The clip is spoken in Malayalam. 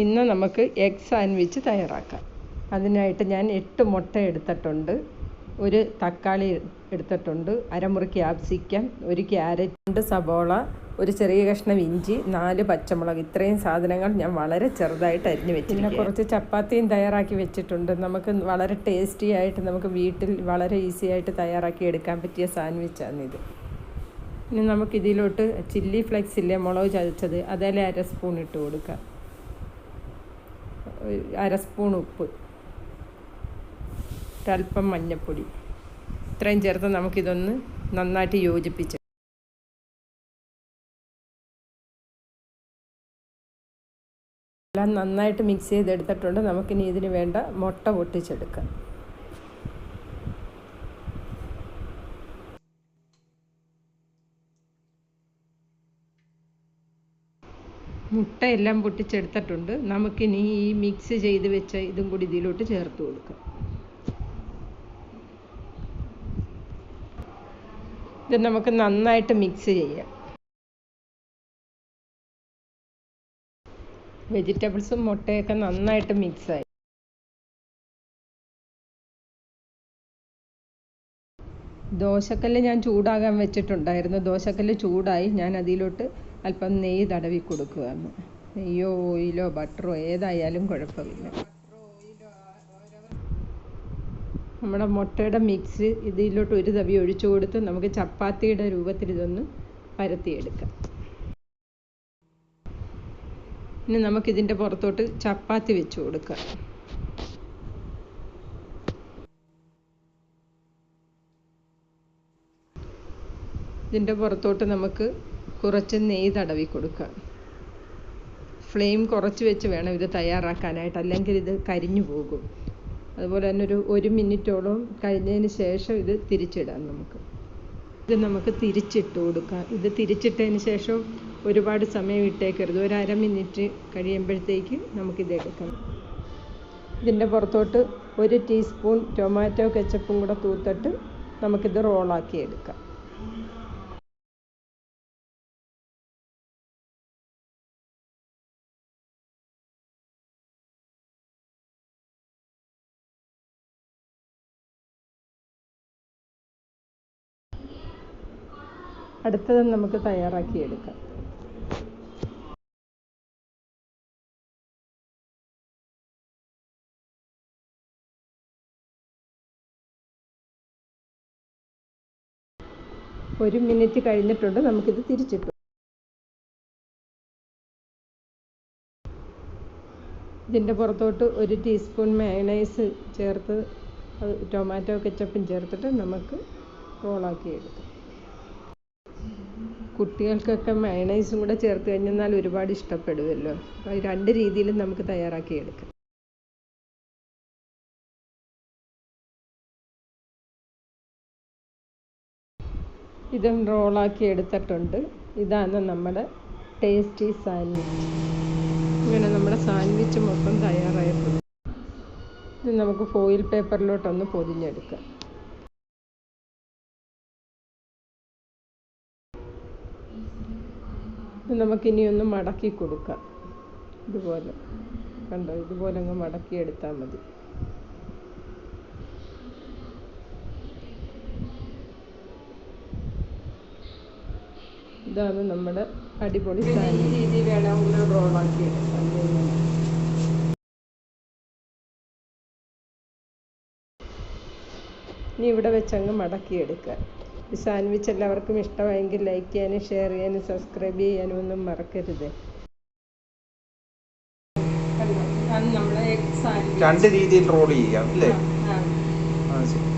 ഇന്ന് നമുക്ക് എഗ് സാൻഡ്വിച്ച് തയ്യാറാക്കാം. അതിനായിട്ട് ഞാൻ എട്ട് മുട്ട എടുത്തിട്ടുണ്ട്. ഒരു തക്കാളി എടുത്തിട്ടുണ്ട്. അരമുറി ക്യാപ്സിക്കം ഒരു ക്യാരറ്റ് രണ്ട് സബോള ഒരു ചെറിയ കഷ്ണം ഇഞ്ചി നാല് പച്ചമുളക്. ഇത്രയും സാധനങ്ങൾ ഞാൻ വളരെ ചെറുതായിട്ട് അരിഞ്ഞു വെച്ചു പിന്നെ കുറച്ച് ചപ്പാത്തിയും തയ്യാറാക്കി വെച്ചിട്ടുണ്ട്. നമുക്ക് വളരെ ടേസ്റ്റി ആയിട്ട് നമുക്ക് വീട്ടിൽ വളരെ ഈസി ആയിട്ട് തയ്യാറാക്കി എടുക്കാൻ പറ്റിയ സാൻഡ്വിച്ചാണിത് ഇനി നമുക്ക് ഇതിലോട്ട് ചില്ലി ഫ്ലെക്സ് ഇല്ലേ മുളക് ചതച്ചത് അതേലെ അര സ്പൂൺ ഇട്ട് കൊടുക്കാം. അര സ്പൂൺ ഉപ്പ്. ഒരല്പം മഞ്ഞൾപ്പൊടി ഇത്രയും ചേർത്ത് നമുക്കിതൊന്ന് നന്നായിട്ട് യോജിപ്പിച്ച് എല്ലാം നന്നായിട്ട് മിക്സ് ചെയ്തെടുത്തിട്ടുണ്ട്. നമുക്കിനി ഇതിന് വേണ്ട മുട്ട പൊട്ടിച്ചെടുക്കാം. മുട്ടയെല്ലാം പൊട്ടിച്ചെടുത്തിട്ടുണ്ട്. നമുക്കിനി ഈ മിക്സ് ചെയ്ത് വെച്ച ഇതും കൂടി ഇതിലോട്ട് ചേർത്ത് കൊടുക്കാം. ഇത് നമുക്ക് നന്നായിട്ട് മിക്സ് ചെയ്യാം. വെജിറ്റബിൾസും മുട്ടയൊക്കെ നന്നായിട്ട് മിക്സായി ദോശക്കല്ല് ഞാൻ ചൂടാകാൻ വെച്ചിട്ടുണ്ടായിരുന്നു. ദോശക്കല്ല് ചൂടായി. ഞാൻ അതിലോട്ട് അല്പം നെയ്യ് തടവി കൊടുക്കുകയാണ് നെയ്യോ ഓയിലോ ബട്ടറോ ഏതായാലും കുഴപ്പമില്ല. നമ്മുടെ മുട്ടയുടെ മിക്സ് ഇതിലോട്ട് ഒരു തവി ഒഴിച്ചു കൊടുത്ത് നമുക്ക് ചപ്പാത്തിയുടെ രൂപത്തിൽ ഇതൊന്ന് പരത്തിയെടുക്കാം. ഇനി നമുക്കിതിന്റെ പുറത്തോട്ട് ചപ്പാത്തി വെച്ച് കൊടുക്കാം. ഇതിന്റെ പുറത്തോട്ട് നമുക്ക് കുറച്ച് നെയ്യ് തടവി കൊടുക്കുക. ഫ്ലെയിം കുറച്ച് വെച്ച് വേണം ഇത് തയ്യാറാക്കാനായിട്ട്. അല്ലെങ്കിൽ ഇത് കരിഞ്ഞു പോകും. അതുപോലെ തന്നെ ഒരു ഒരു മിനിറ്റോളം കഴിഞ്ഞതിന് ശേഷം ഇത് തിരിച്ചിടാം നമുക്ക്. ഇത് നമുക്ക് തിരിച്ചിട്ട് കൊടുക്കാം. ഇത് തിരിച്ചിട്ടതിന് ശേഷം ഒരുപാട് സമയം ഇട്ടേക്കരുത്. ഒരു അര മിനിറ്റ് കഴിയുമ്പോഴത്തേക്ക് നമുക്കിത് എടുക്കണം ഇതിന്റെ പുറത്തോട്ട് ഒരു ടീസ്പൂൺ ടൊമാറ്റോ കെച്ചപ്പും കൂടെ തൂത്തിട്ട് നമുക്കിത് റോളാക്കി എടുക്കാം. അടുത്തത് നമുക്ക് തയ്യാറാക്കി എടുക്കാം. ഒരു മിനിറ്റ് കഴിഞ്ഞിട്ടുണ്ട് നമുക്കിത് തിരിച്ചിട്ടു. ഇതിന്റെ പുറത്തോട്ട് ഒരു ടീസ്പൂൺ മയണൈസ് ചേർത്ത് അത് ടൊമാറ്റോ കെച്ചപ്പും ചേർത്തിട്ട് നമുക്ക് റോളാക്കി എടുക്കാം. കുട്ടികൾക്കൊക്കെ മയണൈസും കൂടെ ചേർത്ത് കഴിഞ്ഞാൽ ഒരുപാട് ഇഷ്ടപ്പെടുമല്ലോ അപ്പോൾ രണ്ട് രീതിയിലും നമുക്ക് തയ്യാറാക്കി എടുക്കാം ഇതും റോളാക്കി എടുത്തിട്ടുണ്ട്. ഇതാണ് നമ്മുടെ ടേസ്റ്റി സാൻഡ്വിച്ച് ഇങ്ങനെ നമ്മുടെ സാൻഡ്വിച്ച് മൊത്തം തയ്യാറായിട്ടുണ്ട്. ഇത് നമുക്ക് ഫോയിൽ പേപ്പറിലോട്ടൊന്ന് പൊതിഞ്ഞെടുക്കാം. നമുക്കിനി ഒന്ന് മടക്കി കൊടുക്കാം. ഇതുപോലെ. കണ്ടോ? ഇതുപോലെ അങ്ങ് മടക്കി എടുത്താൽ മതി. ഇതാണ് നമ്മുടെ അടിപൊളി ഈ രീതി വേണമെങ്കിൽ റോളാക്കി ഇനി ഇവിടെ വെച്ചങ്ങ് മടക്കി എടുക്കുക ഈ സാൻഡ്വിച്ച് എല്ലാവർക്കും ഇഷ്ടമായെങ്കിൽ ലൈക്ക് ചെയ്യാനും ഷെയർ ചെയ്യാനും സബ്സ്ക്രൈബ് ചെയ്യാനും ഒന്നും മറക്കരുത് രണ്ട് രീതിയിൽ റോൾ ചെയ്യാം അല്ലേ? ശരി.